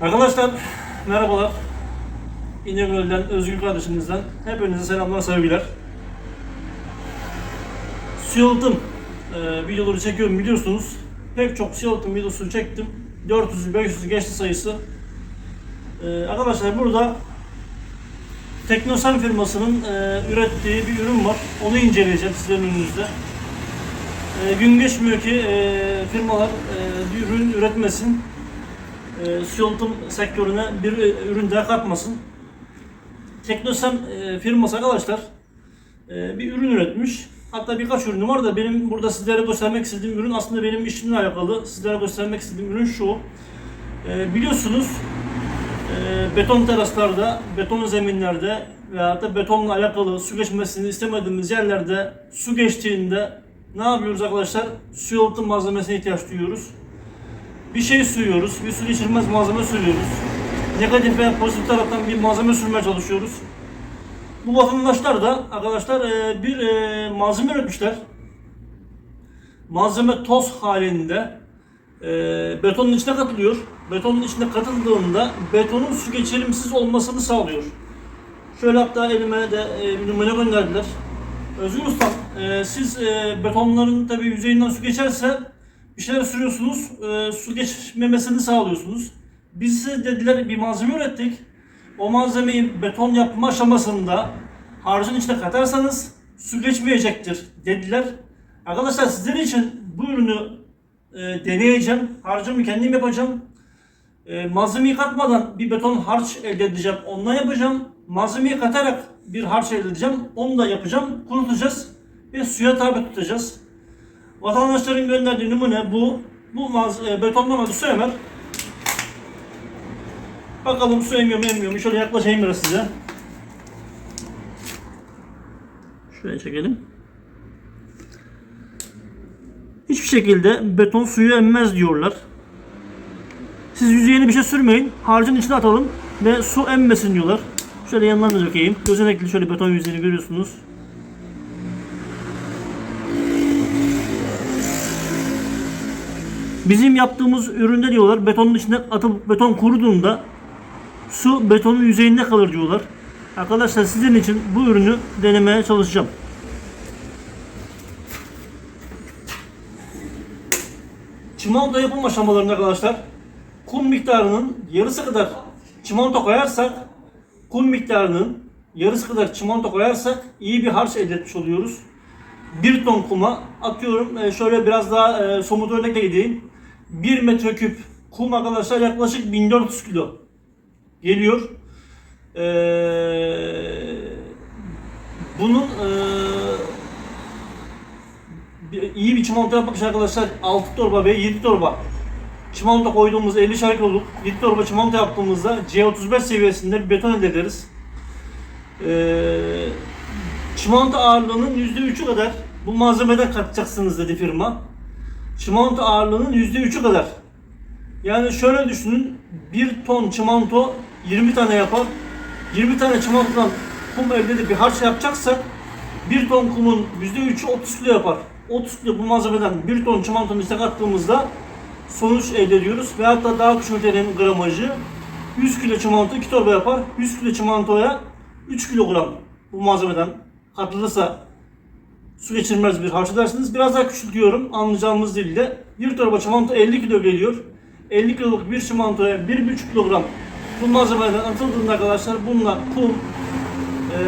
Arkadaşlar merhabalar. İnegöl'den Özgür kardeşinizden hepinize selamlar sevgiler. Su yalıtım e, videoları çekiyorum biliyorsunuz. Pek çok su yalıtım videosu çektim. 400'ü 500'ü geçti sayısı. E, arkadaşlar burada Teknosan firmasının e, ürettiği bir ürün var. Onu inceleyeceğim sizlerin önünüzde. E, gün geçmiyor ki e, firmalar e, bir ürün üretmesin e, su yalıtım sektörüne bir e, ürün daha katmasın. Teknosem e, firması arkadaşlar e, bir ürün üretmiş. Hatta birkaç ürünü var da benim burada sizlere göstermek istediğim ürün aslında benim işimle alakalı. Sizlere göstermek istediğim ürün şu. E, biliyorsunuz e, beton teraslarda, beton zeminlerde veya da betonla alakalı su geçmesini istemediğimiz yerlerde su geçtiğinde ne yapıyoruz arkadaşlar? Su yalıtım malzemesine ihtiyaç duyuyoruz bir şey sürüyoruz, bir su geçirmez malzeme sürüyoruz. Negatif veya pozitif taraftan bir malzeme sürmeye çalışıyoruz. Bu vatandaşlar da arkadaşlar e, bir e, malzeme üretmişler. Malzeme toz halinde e, betonun içine katılıyor. Betonun içine katıldığında betonun su geçirimsiz olmasını sağlıyor. Şöyle hatta elime de bir numune gönderdiler. Özgür Ustam, e, siz betonların tabi yüzeyinden su geçerse bir şeyler sürüyorsunuz, e, su geçmemesini sağlıyorsunuz. Biz size dediler bir malzeme ürettik. O malzemeyi beton yapma aşamasında harcın içine katarsanız su geçmeyecektir dediler. Arkadaşlar sizler için bu ürünü e, deneyeceğim. Harcımı kendim yapacağım. E, malzemeyi katmadan bir beton harç elde edeceğim. Ondan yapacağım. Malzemeyi katarak bir harç elde edeceğim. Onu da yapacağım. Kurutacağız ve suya tabi tutacağız. Vatandaşların gönderdiği numune bu. Bu e, betonlamadı su emer. Bakalım su emiyor mu emmiyor mu? Şöyle yaklaşayım biraz size. Şuraya çekelim. Hiçbir şekilde beton suyu emmez diyorlar. Siz yüzeyine bir şey sürmeyin. Harcın içine atalım ve su emmesin diyorlar. Şöyle yandan da dökeyim. Gözenekli şöyle beton yüzeyini görüyorsunuz. Bizim yaptığımız üründe diyorlar betonun içine atıp beton kuruduğunda su betonun yüzeyinde kalır diyorlar. Arkadaşlar sizin için bu ürünü denemeye çalışacağım. Çimento yapım aşamalarında arkadaşlar kum miktarının yarısı kadar çimento koyarsak kum miktarının yarısı kadar çimento koyarsak iyi bir harç elde etmiş oluyoruz. 1 ton kuma atıyorum e, şöyle biraz daha e, somut örnekle gideyim. 1 metreküp kum arkadaşlar yaklaşık 1400 kilo geliyor. Ee, bunun e, iyi bir çimento yapmak için arkadaşlar 6 torba ve 7 torba çimento koyduğumuz 50 şarkı olup 7 torba çimento yaptığımızda C35 seviyesinde bir beton elde ederiz. Ee, çimento ağırlığının %3'ü kadar bu malzemeden katacaksınız dedi firma. Çimento ağırlığının %3'ü kadar. Yani şöyle düşünün 1 ton çimento 20 tane yapar. 20 tane çimentodan kum elde edip bir harç yapacaksak 1 ton kumun %3'ü 30 kilo yapar. 30 kilo bu malzemeden 1 ton çimentonun içine kattığımızda sonuç elde ediyoruz. Ve hatta daha küçültelim gramajı. 100 kilo çimento 2 torba yapar. 100 kilo çimentoya 3 kilogram bu malzemeden katılırsa su geçirmez bir harç edersiniz. Biraz daha küçültüyorum anlayacağımız dilde. Bir torba çimento 50 kilo geliyor. 50 kiloluk bir çimentoya 1,5 kilogram bu malzemeden atıldığında arkadaşlar bununla kum, e,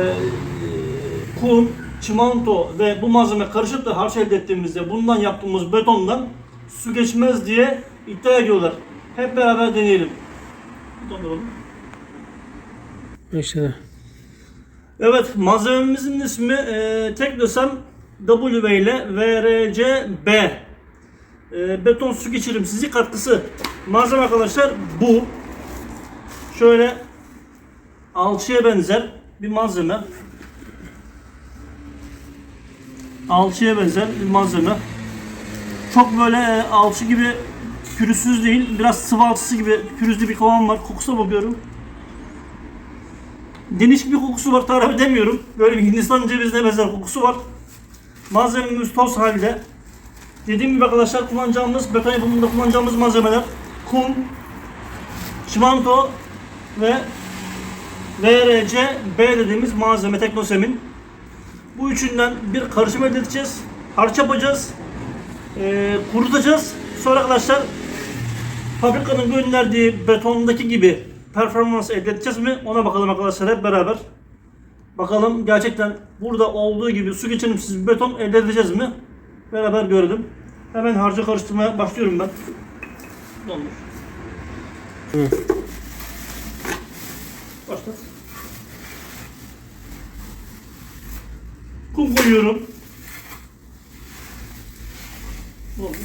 kum, çimento ve bu malzeme karışıp da harç elde ettiğimizde bundan yaptığımız betondan su geçmez diye iddia ediyorlar. Hep beraber deneyelim. Donduralım. İşte Evet malzememizin ismi e, Teknosem W ile VRCB e, beton su geçirimsizlik katkısı. Malzeme arkadaşlar bu. Şöyle alçıya benzer bir malzeme. Alçıya benzer bir malzeme. Çok böyle e, alçı gibi pürüzsüz değil. Biraz sıvı alçısı gibi pürüzlü bir kıvam var. Kokusuna bakıyorum. Geniş bir kokusu var tarif edemiyorum. Böyle bir Hindistan cevizine benzer kokusu var. Malzememiz toz halde. Dediğim gibi arkadaşlar kullanacağımız, beton yapımında kullanacağımız malzemeler kum, çimento ve VRC B dediğimiz malzeme Teknosem'in. Bu üçünden bir karışım elde edeceğiz. Harç yapacağız. Ee, kurutacağız. Sonra arkadaşlar fabrikanın gönderdiği betondaki gibi performans elde edeceğiz mi? Ona bakalım arkadaşlar hep beraber. Bakalım gerçekten burada olduğu gibi su geçirimsiz bir beton elde edeceğiz mi? Beraber görelim. Hemen harcı karıştırmaya başlıyorum ben. Dondur. Başla. Kum koyuyorum. Dondur.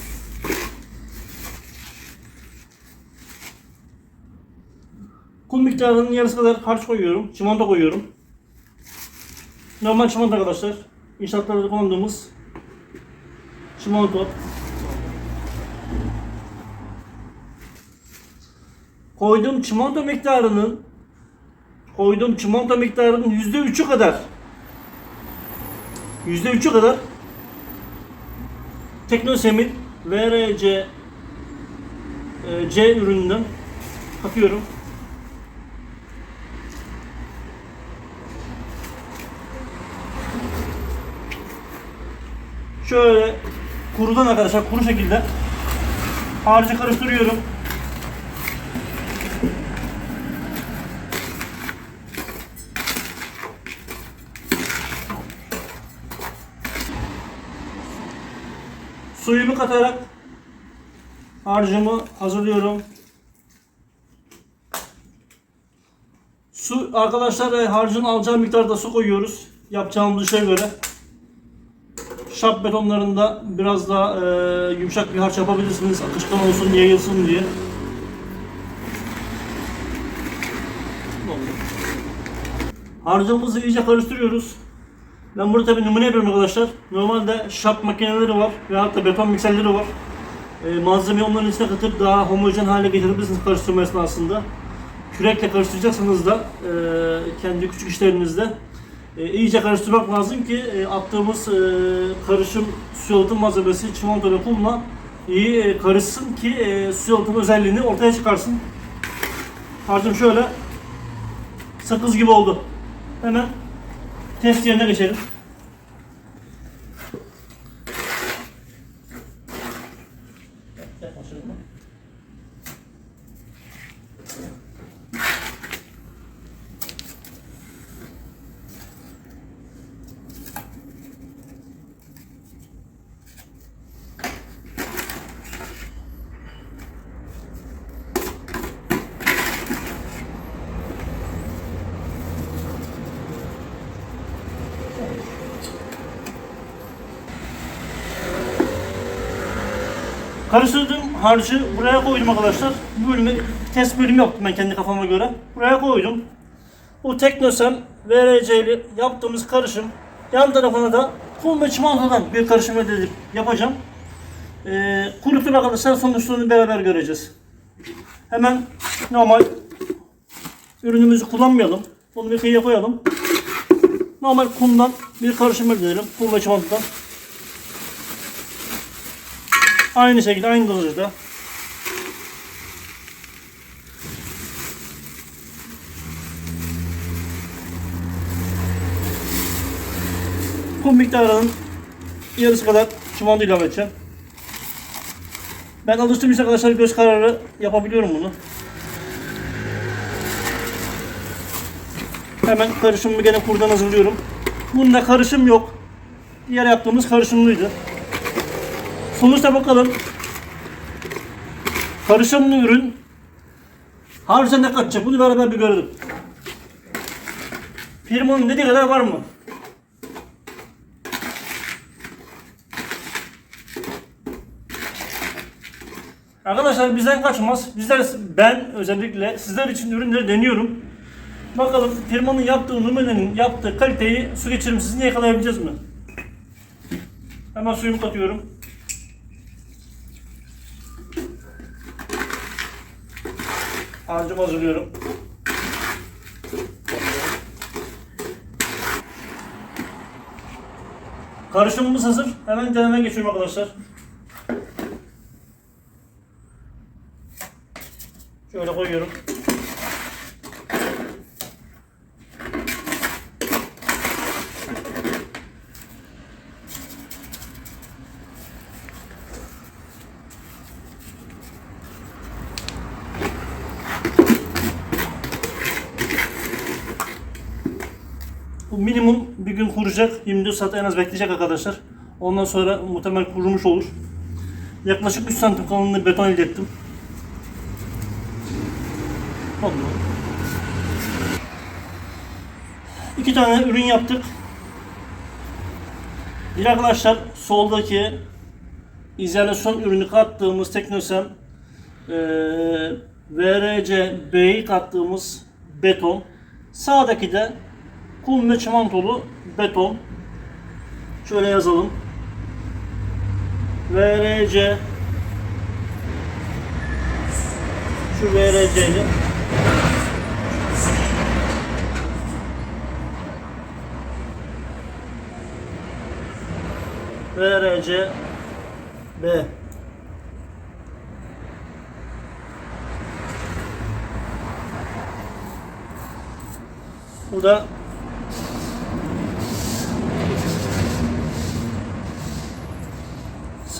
Kum miktarının yarısı kadar harç koyuyorum. Çimento koyuyorum. Normal çimento arkadaşlar. İnşaatlarda kullandığımız çimento. Koyduğum çimento miktarının koyduğum çimento miktarının yüzde üçü kadar yüzde üçü kadar Teknosem'in VRC e, C ürününden katıyorum. Şöyle kurudan arkadaşlar kuru şekilde harcı karıştırıyorum. Suyumu katarak harcımı hazırlıyorum. Su arkadaşlar e, harcın alacağı miktarda su koyuyoruz. Yapacağımız işe göre. Şap betonlarında biraz daha e, yumuşak bir harç yapabilirsiniz. Akışkan olsun, yayılsın diye. Harcımızı iyice karıştırıyoruz. Ben burada tabii numune yapıyorum arkadaşlar. Normalde şap makineleri var veyahut da beton mikserleri var. E, malzemeyi onların içine katıp daha homojen hale getirebilirsiniz karıştırma esnasında. Kürekle karıştıracaksanız da e, kendi küçük işlerinizde e, iyice karıştırmak lazım ki e, attığımız e, karışım su yalıtım malzemesi çimento ve kumla iyi e, karışsın ki e, su yalıtım özelliğini ortaya çıkarsın. Harcım şöyle sakız gibi oldu. Hemen test yerine geçelim. Karıştırdığım harcı buraya koydum arkadaşlar. Bu bölümü test bölümü yaptım ben kendi kafama göre. Buraya koydum. Bu Teknosem VRC'li yaptığımız karışım. Yan tarafına da kum ve çimentodan bir karışım elde edip yapacağım. Ee, kurutup arkadaşlar sonuçlarını beraber göreceğiz. Hemen normal ürünümüzü kullanmayalım. Bunu bir kıyıya koyalım. Normal kumdan bir karışım elde edelim. Kum ve çimentodan. Aynı şekilde aynı dozajda. Kum miktarının yarısı kadar çimento ilave edeceğim. Ben alıştığım için arkadaşlar göz kararı yapabiliyorum bunu. Hemen karışımımı gene kurdan hazırlıyorum. Bunda karışım yok. Diğer yaptığımız karışımlıydı. Sonuçta bakalım. Karışımlı ürün harca ne katacak? Bunu beraber bir görelim. Firmanın dediği kadar var mı? Arkadaşlar bizden kaçmaz. Bizler ben özellikle sizler için ürünleri deniyorum. Bakalım firmanın yaptığı numunenin yaptığı kaliteyi su geçirimsizliğini yakalayabileceğiz mi? Hemen suyumu katıyorum. Harcımı hazırlıyorum. Karışımımız hazır. Hemen denemeye geçiyorum arkadaşlar. Şöyle koyuyorum. Bu minimum bir gün kuracak. 24 saat en az bekleyecek arkadaşlar. Ondan sonra muhtemelen kurumuş olur. Yaklaşık 3 santim kalınlığı beton elde ettim. Oldu. İki tane ürün yaptık. Bir arkadaşlar soldaki izolasyon ürünü kattığımız Teknosem eee VRC B'yi kattığımız beton. Sağdaki de kum ve çimantolu beton. Şöyle yazalım. VRC şu VRC'li VRC B Bu da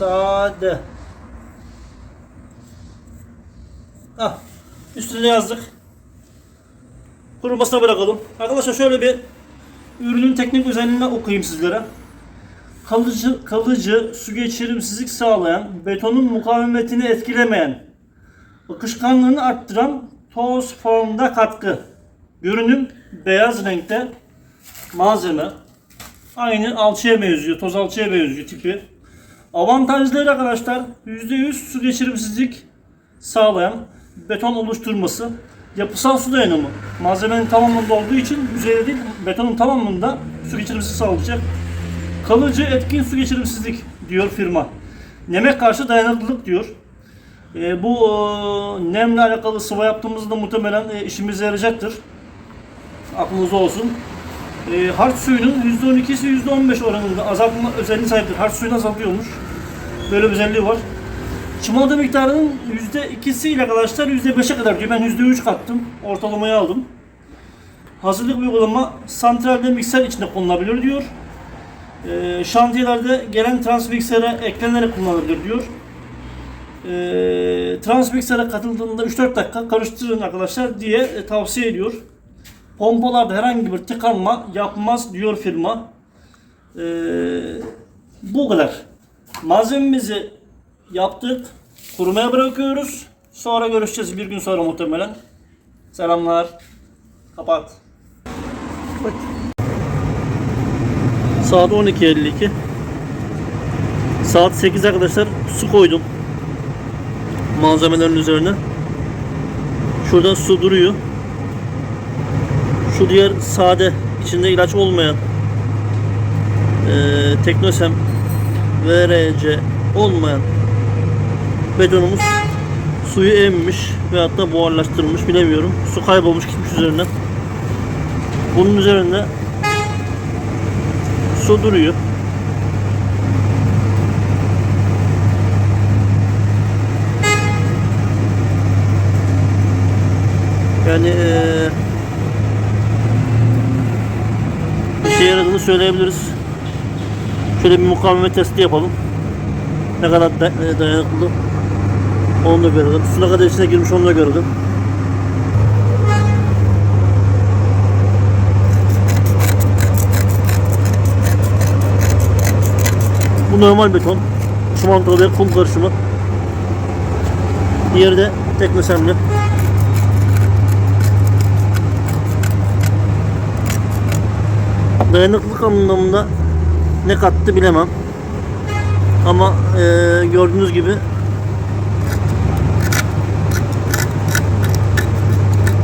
Sade. Ah, üstüne yazdık. Kurumasına bırakalım. Arkadaşlar şöyle bir ürünün teknik özelliğini okuyayım sizlere. Kalıcı, kalıcı su geçirimsizlik sağlayan, betonun mukavemetini etkilemeyen, akışkanlığını arttıran toz formda katkı. Görünüm beyaz renkte malzeme. Aynı alçıya benziyor, toz alçıya benziyor tipi. Avantajları arkadaşlar %100 su geçirimsizlik sağlayan beton oluşturması, yapısal su dayanımı. Malzemenin tamamında olduğu için yüzeyde değil betonun tamamında su geçirimsizlik sağlayacak. Kalıcı etkin su geçirimsizlik diyor firma. Neme karşı dayanıklılık diyor. E, bu e, nemle alakalı sıva yaptığımızda muhtemelen e, işimize yarayacaktır. Aklınızda olsun. E, harç suyunun %12'si %15 oranında azaltma özelliği sahiptir. Harç suyunu azaltıyormuş. Böyle bir özelliği var. Çimento miktarının %2'si ile arkadaşlar %5'e kadar diyor. Ben %3 kattım. Ortalamayı aldım. Hazırlık uygulama santralde mikser içinde kullanılabilir diyor. E, şantiyelerde gelen transmiksere eklenerek kullanılabilir diyor. E, transmiksere katıldığında 3-4 dakika karıştırın arkadaşlar diye e, tavsiye ediyor. Pompalarda herhangi bir tıkanma yapmaz diyor firma. Ee, bu kadar. Malzememizi yaptık. Kurumaya bırakıyoruz. Sonra görüşeceğiz bir gün sonra muhtemelen. Selamlar. Kapat. Saat 12.52. Saat 8 arkadaşlar su koydum. Malzemelerin üzerine. Şurada su duruyor. Şu diğer sade içinde ilaç olmayan e, Teknosem VRC olmayan betonumuz suyu emmiş ve hatta buharlaştırılmış bilemiyorum. Su kaybolmuş gitmiş üzerinden. Bunun üzerinde su duruyor. Yani eee işe yaradığını söyleyebiliriz. Şöyle bir mukavemet testi yapalım. Ne kadar da, dayanıklı onu da görelim. Su ne kadar içine girmiş onu da görelim. Bu normal beton. Çimento ve kum karışımı. Diğeri de teknosemli. Dayanıklılık anlamında ne kattı bilemem. Ama e, gördüğünüz gibi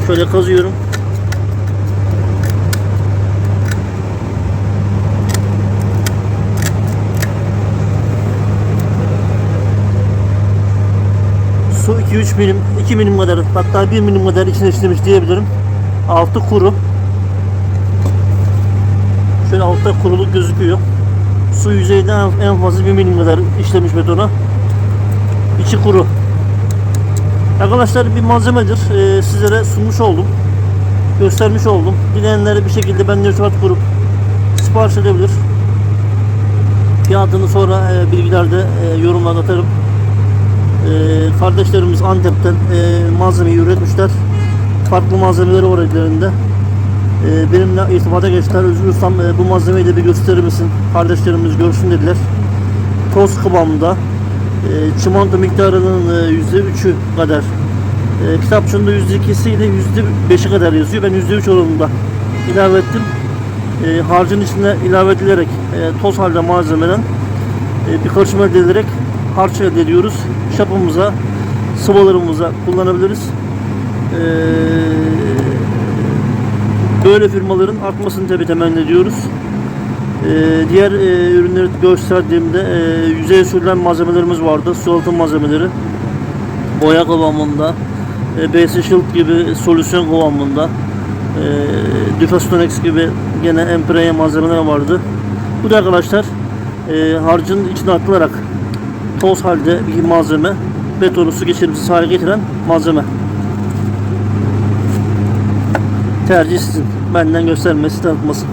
şöyle kazıyorum. Su 2-3 milim, 2 milim kadar hatta 1 milim kadar içine işlemiş diyebilirim. Altı kuru. Şöyle altta kuruluk gözüküyor. Su yüzeyinden en fazla 1 milim kadar işlemiş betona. İçi kuru. Arkadaşlar bir malzemedir. Ee, sizlere sunmuş oldum. Göstermiş oldum. Dileyenleri bir şekilde benimle irtibat kurup sipariş edebilir. Fiyatını sonra e, bilgilerde e, yorumlara atarım. E, kardeşlerimiz Antep'ten e, malzemeyi üretmişler. Farklı malzemeleri var ellerinde. E, benimle irtibata geçtiler. Özgür e, bu malzemeyi de bir gösterir misin? Kardeşlerimiz görsün dediler. Toz kıvamında. E, çimento miktarının e, %3'ü kadar. E, kitapçığında %2'si ile %5'i kadar yazıyor. Ben %3 oranında ilave ettim. E, harcın içine ilave edilerek e, toz halde malzemeden e, bir karışım elde ederek harç elde ediyoruz. Şapımıza, sıvalarımıza kullanabiliriz. E, böyle firmaların artmasını tabii temenni ediyoruz. E, diğer e, ürünleri gösterdiğimde e, yüzeye sürülen malzemelerimiz vardı. Su altı malzemeleri. Boya kıvamında. E, BS Shield gibi solüsyon kıvamında. E, Dufastonex gibi gene empreye malzemeler vardı. Bu da arkadaşlar e, harcın içine atılarak toz halde bir malzeme betonu su geçirimsiz hale getiren malzeme. Tercih sizin. Benden göstermesi tanıtması.